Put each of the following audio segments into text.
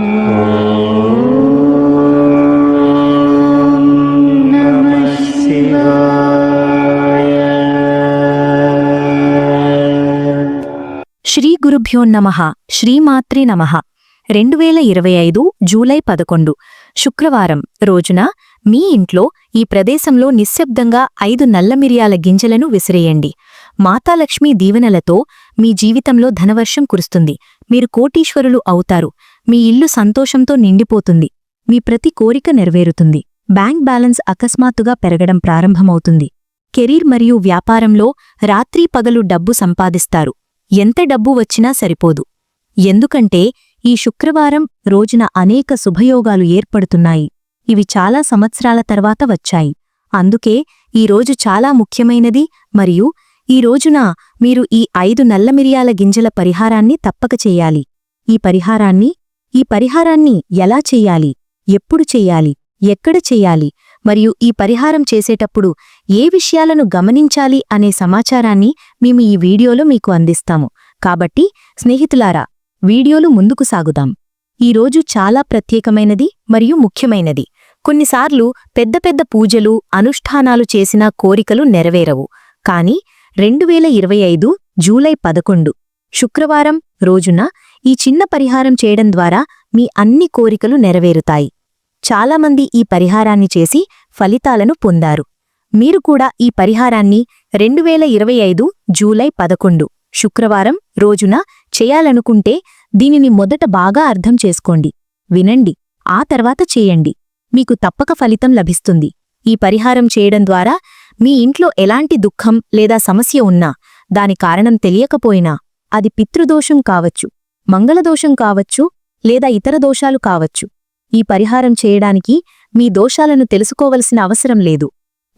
శ్రీ గురుభ్యో నమ శ్రీమాత్రే నమ. రెండు వేల ఇరవై ఐదు జూలై పదకొండు శుక్రవారం రోజున మీ ఇంట్లో ఈ ప్రదేశంలో నిశ్శబ్దంగా ఐదు నల్ల మిరియాల గింజలను విసిరేయండి. మాతాలక్ష్మి దీవెనలతో మీ జీవితంలో ధనవర్షం కురుస్తుంది. మీరు కోటీశ్వరులు అవుతారు. మీ ఇల్లు సంతోషంతో నిండిపోతుంది. మీ ప్రతి కోరిక నెరవేరుతుంది. బ్యాంక్ బ్యాలెన్స్ అకస్మాత్తుగా పెరగడం ప్రారంభమవుతుంది. కెరీర్ మరియు వ్యాపారంలో రాత్రీ పగలు డబ్బు సంపాదిస్తారు. ఎంత డబ్బు వచ్చినా సరిపోదు. ఎందుకంటే ఈ శుక్రవారం రోజున అనేక శుభయోగాలు ఏర్పడుతున్నాయి. ఇవి చాలా సంవత్సరాల తర్వాత వచ్చాయి. అందుకే ఈ రోజు చాలా ముఖ్యమైనది మరియు ఈ రోజున మీరు ఈ ఐదు నల్ల మిరియాల గింజల పరిహారాన్ని తప్పక చెయ్యాలి ఈ పరిహారాన్ని ఈ పరిహారాన్ని ఎలా చెయ్యాలి ఎప్పుడు చెయ్యాలి ఎక్కడ చెయ్యాలి మరియు ఈ పరిహారం చేసేటప్పుడు ఏ విషయాలను గమనించాలి అనే సమాచారాన్ని మేము ఈ వీడియోలో మీకు అందిస్తాము. కాబట్టి స్నేహితులారా వీడియోలు ముందుకు సాగుదాం. ఈరోజు చాలా ప్రత్యేకమైనది మరియు ముఖ్యమైనది. కొన్నిసార్లు పెద్ద పెద్ద పూజలు అనుష్ఠానాలు చేసిన కోరికలు నెరవేరవు. కాని రెండు వేల ఇరవై ఐదు జూలై పదకొండు శుక్రవారం రోజున ఈ చిన్న పరిహారం చేయడం ద్వారా మీ అన్ని కోరికలు నెరవేరుతాయి. చాలామంది ఈ పరిహారాన్ని చేసి ఫలితాలను పొందారు. మీరు కూడా ఈ పరిహారాన్ని రెండు వేల ఇరవై ఐదు జూలై పదకొండు శుక్రవారం రోజున చేయాలనుకుంటే దీనిని మొదట బాగా అర్థం చేసుకోండి. వినండి ఆ తర్వాత చేయండి. మీకు తప్పక ఫలితం లభిస్తుంది. ఈ పరిహారం చేయడం ద్వారా మీ ఇంట్లో ఎలాంటి దుఃఖం లేదా సమస్య ఉన్నా దాని కారణం తెలియకపోయినా అది పితృదోషం కావచ్చు. మంగళదోషం కావచ్చు లేదా ఇతర దోషాలు కావచ్చు. ఈ పరిహారం చేయడానికి మీ దోషాలను తెలుసుకోవలసిన అవసరం లేదు.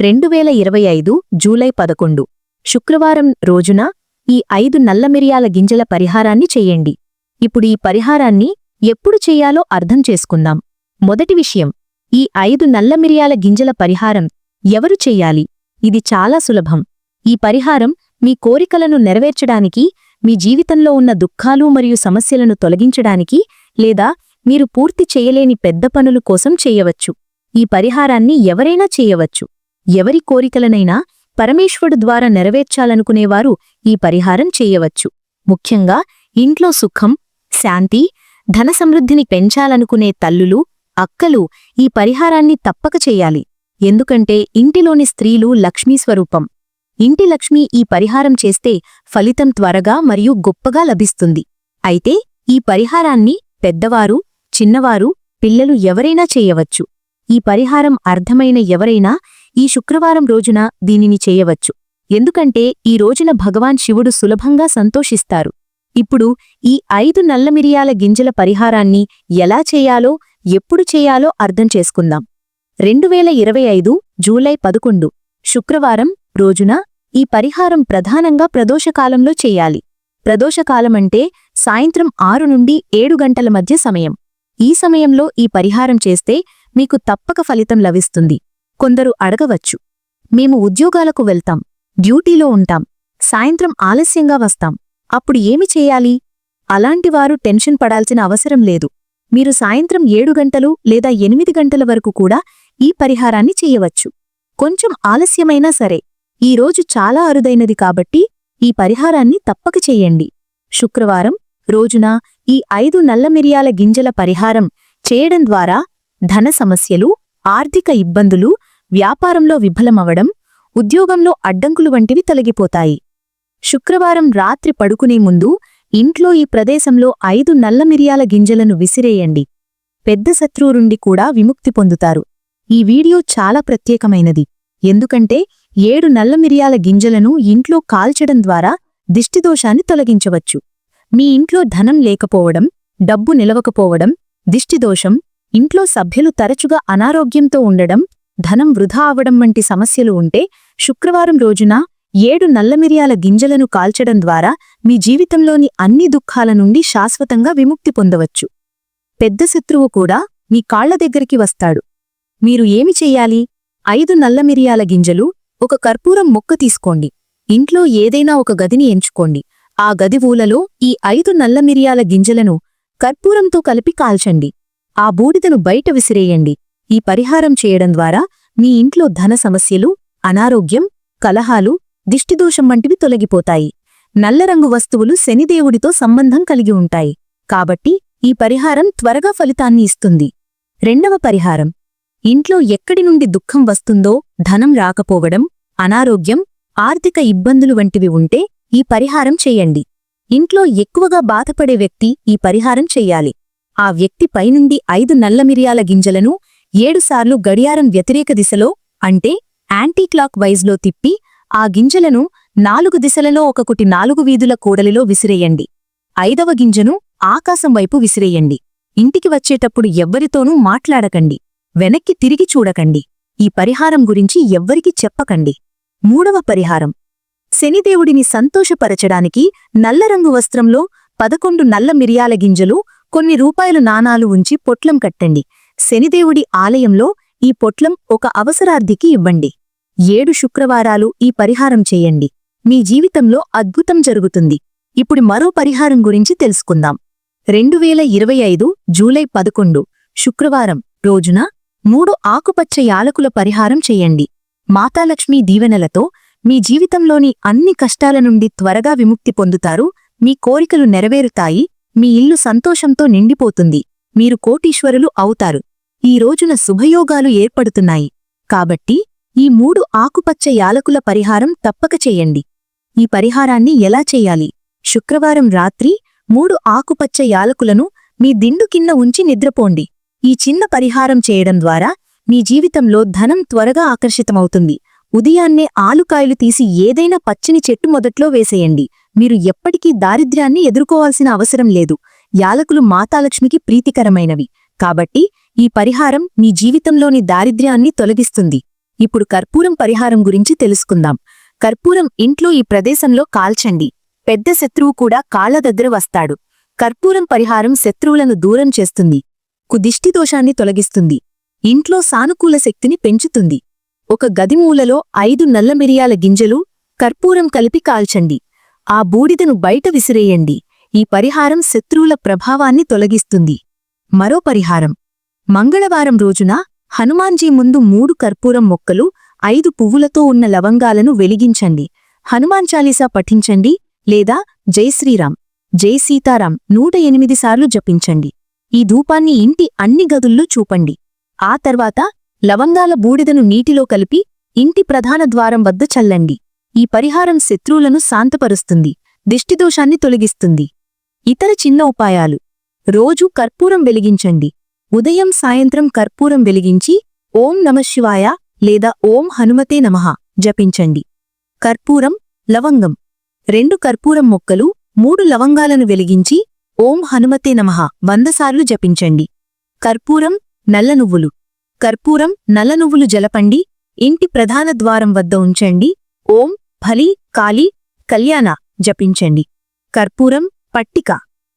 రెండు వేల ఇరవై ఐదు జూలై పదకొండు. శుక్రవారం రోజున ఈ ఐదు నల్ల మిరియాల గింజల పరిహారాన్ని చెయ్యండి ఇప్పుడు ఈ పరిహారాన్ని ఎప్పుడు చెయ్యాలో అర్థం చేసుకుందాం. మొదటి విషయం ఈ ఐదు నల్ల మిరియాల గింజల పరిహారం ఎవరు చెయ్యాలి ఇది చాలా సులభం. ఈ పరిహారం మీ కోరికలను నెరవేర్చడానికి మీ జీవితంలో ఉన్న దుఃఖాలు మరియు సమస్యలను తొలగించడానికి లేదా మీరు పూర్తి చేయలేని పెద్ద పనుల కోసం చేయవచ్చు. ఈ పరిహారాన్ని ఎవరైనా చేయవచ్చు. ఎవరి కోరికలనైనా పరమేశ్వరుడు ద్వారా నెరవేర్చాలనుకునేవారు ఈ పరిహారం చేయవచ్చు. ముఖ్యంగా ఇంట్లో సుఖం శాంతి ధన సమృద్ధిని పెంచాలనుకునే తల్లులు అక్కలు ఈ పరిహారాన్ని తప్పక చేయాలి. ఎందుకంటే ఇంటిలోని స్త్రీలు లక్ష్మీ స్వరూపం. ఇంటి లక్ష్మి ఈ పరిహారం చేస్తే ఫలితం త్వరగా మరియు గొప్పగా లభిస్తుంది. అయితే ఈ పరిహారాన్ని పెద్దవారు చిన్నవారు పిల్లలు ఎవరైనా చేయవచ్చు. ఈ పరిహారం అర్థమైన ఎవరైనా ఈ శుక్రవారం రోజున దీనిని చేయవచ్చు. ఎందుకంటే ఈ రోజున భగవాన్ శివుడు సులభంగా సంతోషిస్తారు. ఇప్పుడు ఈ ఐదు నల్లమిరియాల గింజల పరిహారాన్ని ఎలా చేయాలో ఎప్పుడు చేయాలో అర్థం చేసుకుందాం. రెండు వేల ఇరవై ఐదు జూలై పదకొండు శుక్రవారం రోజున ఈ పరిహారం ప్రధానంగా ప్రదోషకాలంలో చేయాలి. ప్రదోషకాలమంటే సాయంత్రం ఆరు నుండి ఏడు గంటల మధ్య సమయం. ఈ సమయంలో ఈ పరిహారం చేస్తే మీకు తప్పక ఫలితం లభిస్తుంది. కొందరు అడగవచ్చు. మేము ఉద్యోగాలకు వెళ్తాం. డ్యూటీలో ఉంటాం. సాయంత్రం ఆలస్యంగా వస్తాం. అప్పుడు ఏమి చేయాలి? అలాంటివారు టెన్షన్ పడాల్సిన అవసరం లేదు. మీరు సాయంత్రం ఏడు గంటలు లేదా ఎనిమిది గంటల వరకు కూడా ఈ పరిహారాన్ని చెయ్యవచ్చు కొంచెం ఆలస్యమైనా సరే. ఈ రోజు చాలా అరుదైనది కాబట్టి ఈ పరిహారాన్ని తప్పక చెయ్యండి శుక్రవారం రోజున ఈ ఐదు నల్ల మిరియాల గింజల పరిహారం చేయడం ద్వారా ధన సమస్యలు ఆర్థిక ఇబ్బందులు వ్యాపారంలో విఫలమవడం ఉద్యోగంలో అడ్డంకులు వంటివి తొలగిపోతాయి. శుక్రవారం రాత్రి పడుకునే ముందు ఇంట్లో ఈ ప్రదేశంలో ఐదు నల్ల మిరియాల గింజలను విసిరేయండి. పెద్ద శత్రువురుండి కూడా విముక్తి పొందుతారు. ఈ వీడియో చాలా ప్రత్యేకమైనది. ఎందుకంటే ఏడు నల్ల మిరియాల గింజలను ఇంట్లో కాల్చడం ద్వారా దిష్టిదోషాన్ని తొలగించవచ్చు. మీ ఇంట్లో ధనం లేకపోవడం డబ్బు నిలవకపోవడం దిష్టిదోషం ఇంట్లో సభ్యులు తరచుగా అనారోగ్యంతో ఉండడం ధనం వృధా అవడం వంటి సమస్యలు ఉంటే శుక్రవారం రోజున ఏడు నల్లమిరియాల గింజలను కాల్చడం ద్వారా మీ జీవితంలోని అన్ని దుఃఖాల నుండి శాశ్వతంగా విముక్తి పొందవచ్చు. పెద్ద శత్రువు కూడా మీ కాళ్ళ దగ్గరికి వస్తాడు. మీరు ఏమి చెయ్యాలి ఐదు నల్లమిరియాల గింజలు ఒక కర్పూరం మొక్క తీసుకోండి. ఇంట్లో ఏదైనా ఒక గదిని ఎంచుకోండి. ఆ గది ఊలలో ఈ ఐదు నల్ల మిరియాల గింజలను కర్పూరంతో కలిపి కాల్చండి. ఆ బూడిదను బయట విసిరేయండి. ఈ పరిహారం చేయడం ద్వారా మీ ఇంట్లో ధన సమస్యలు అనారోగ్యం కలహాలు దిష్టిదోషం వంటివి తొలగిపోతాయి. నల్లరంగు వస్తువులు శనిదేవుడితో సంబంధం కలిగి ఉంటాయి. కాబట్టి ఈ పరిహారం త్వరగా ఫలితాన్ని ఇస్తుంది. రెండవ పరిహారం. ఇంట్లో ఎక్కడి నుండి దుఃఖం వస్తుందో ధనం రాకపోవడం అనారోగ్యం ఆర్థిక ఇబ్బందులు వంటివి ఉంటే ఈ పరిహారం చెయ్యండి ఇంట్లో ఎక్కువగా బాధపడే వ్యక్తి ఈ పరిహారం చెయ్యాలి ఆ వ్యక్తి పైనుండి ఐదు నల్ల మిరియాల గింజలను ఏడుసార్లు గడియారం వ్యతిరేక దిశలో అంటే యాంటీ క్లాక్ వైజ్లో తిప్పి ఆ గింజలను నాలుగు దిశలలో ఒకకుటి నాలుగు వీధుల కూడలిలో విసిరేయండి. ఐదవ గింజను ఆకాశం వైపు విసిరేయండి. ఇంటికి వచ్చేటప్పుడు ఎవ్వరితోనూ మాట్లాడకండి. వెనక్కి తిరిగి చూడకండి. ఈ పరిహారం గురించి ఎవ్వరికీ చెప్పకండి. మూడవ పరిహారం. శనిదేవుడిని సంతోషపరచడానికి నల్లరంగు వస్త్రంలో పదకొండు నల్ల మిరియాల గింజలు కొన్ని రూపాయలు నాణాలు ఉంచి పొట్లం కట్టండి. శనిదేవుడి ఆలయంలో ఈ పొట్లం ఒక అవసరార్థికి ఇవ్వండి. ఏడు శుక్రవారాలు ఈ పరిహారం చేయండి. మీ జీవితంలో అద్భుతం జరుగుతుంది. ఇప్పుడు మరో పరిహారం గురించి తెలుసుకుందాం. రెండు వేల ఇరవై ఐదు జూలై పదకొండు శుక్రవారం రోజున మూడు ఆకుపచ్చ యాలకుల పరిహారం చెయ్యండి మాతాలక్ష్మీ దీవెనలతో మీ జీవితంలోని అన్ని కష్టాల నుండి త్వరగా విముక్తి పొందుతారు. మీ కోరికలు నెరవేరుతాయి. మీ ఇల్లు సంతోషంతో నిండిపోతుంది. మీరు కోటీశ్వరులు అవుతారు. ఈ రోజున శుభయోగాలు ఏర్పడుతున్నాయి. కాబట్టి ఈ మూడు ఆకుపచ్చ యాలకుల పరిహారం తప్పక చెయ్యండి ఈ పరిహారాన్ని ఎలా చెయ్యాలి శుక్రవారం రాత్రి మూడు ఆకుపచ్చ యాలకులను మీ దిండు కింద ఉంచి నిద్రపోండి. ఈ చిన్న పరిహారం చేయడం ద్వారా మీ జీవితంలో ధనం త్వరగా ఆకర్షితమవుతుంది. ఉదయాన్నే ఆలుకాయలు తీసి ఏదైనా పచ్చని చెట్టు మొదట్లో వేసేయండి. మీరు ఎప్పటికీ దారిద్ర్యాన్ని ఎదుర్కోవాల్సిన అవసరం లేదు. యాలకులు మాతాలక్ష్మికి ప్రీతికరమైనవి. కాబట్టి ఈ పరిహారం మీ జీవితంలోని దారిద్ర్యాన్ని తొలగిస్తుంది. ఇప్పుడు కర్పూరం పరిహారం గురించి తెలుసుకుందాం. కర్పూరం ఇంట్లో ఈ ప్రదేశంలో కాల్చండి. పెద్ద శత్రువు కూడా కాళ్ళ దగ్గర వస్తాడు. కర్పూరం పరిహారం శత్రువులను దూరం చేస్తుంది. కుదిష్టిదోషాన్ని తొలగిస్తుంది. ఇంట్లో సానుకూల శక్తిని పెంచుతుంది. ఒక గదిమూలలో ఐదు నల్ల మిరియాల గింజలు కర్పూరం కలిపి కాల్చండి. ఆ బూడిదను బయట విసిరేయండి. ఈ పరిహారం శత్రువుల ప్రభావాన్ని తొలగిస్తుంది. మరో పరిహారం. మంగళవారం రోజున హనుమాన్జీ ముందు మూడు కర్పూరం మొక్కలు ఐదు పువ్వులతో ఉన్న లవంగాలను వెలిగించండి. హనుమాన్ చాలీసా పఠించండి లేదా జై శ్రీరామ్ జై సీతారాం నూట ఎనిమిది సార్లు జపించండి. ఈ ధూపాన్ని ఇంటి అన్ని గదుల్లో చూపండి. ఆ తర్వాత లవంగాల బూడిదను నీటిలో కలిపి ఇంటి ప్రధాన ద్వారం వద్ద చల్లండి. ఈ పరిహారం శత్రువులను శాంతపరుస్తుంది దిష్టిదోషాన్ని తొలగిస్తుంది. ఇతర చిన్న ఉపాయాలు. రోజు కర్పూరం వెలిగించండి. ఉదయం సాయంత్రం కర్పూరం వెలిగించి ఓం నమశివాయ లేదా ఓం హనుమతే నమః జపించండి. కర్పూరం లవంగం. రెండు కర్పూరం మొక్కలు మూడు లవంగాలను వెలిగించి ఓం హనుమతే నమః. వందసార్లు జపించండి. కర్పూరం నల్ల నువ్వులు. కర్పూరం నల్ల నువ్వులు జలపండి. ఇంటి ప్రధాన ద్వారం వద్ద ఉంచండి. ఓం ఫలి కాలి కళ్యాణ జపించండి. కర్పూరం పట్టిక.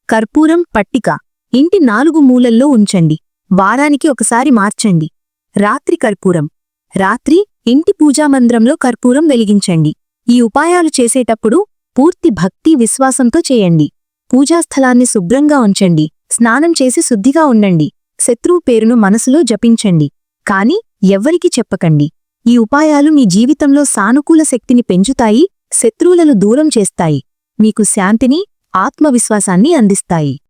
కర్పూరం పట్టిక. ఇంటి నాలుగు మూలల్లో ఉంచండి. వారానికి ఒకసారి మార్చండి. రాత్రి కర్పూరం. రాత్రి ఇంటి పూజామంద్రంలో కర్పూరం వెలిగించండి. ఈ ఉపాయాలు చేసేటప్పుడు పూర్తి భక్తి విశ్వాసంతో చేయండి. పూజాస్థలాన్ని శుభ్రంగా ఉంచండి. స్నానం చేసి శుద్ధిగా ఉండండి. శత్రువు పేరును మనసులో జపించండి. కాని ఎవ్వరికీ చెప్పకండి. ఈ ఉపాయాలు మీ జీవితంలో సానుకూల శక్తిని పెంచుతాయి శత్రువులను దూరం చేస్తాయి. మీకు శాంతిని ఆత్మవిశ్వాసాన్ని అందిస్తాయి.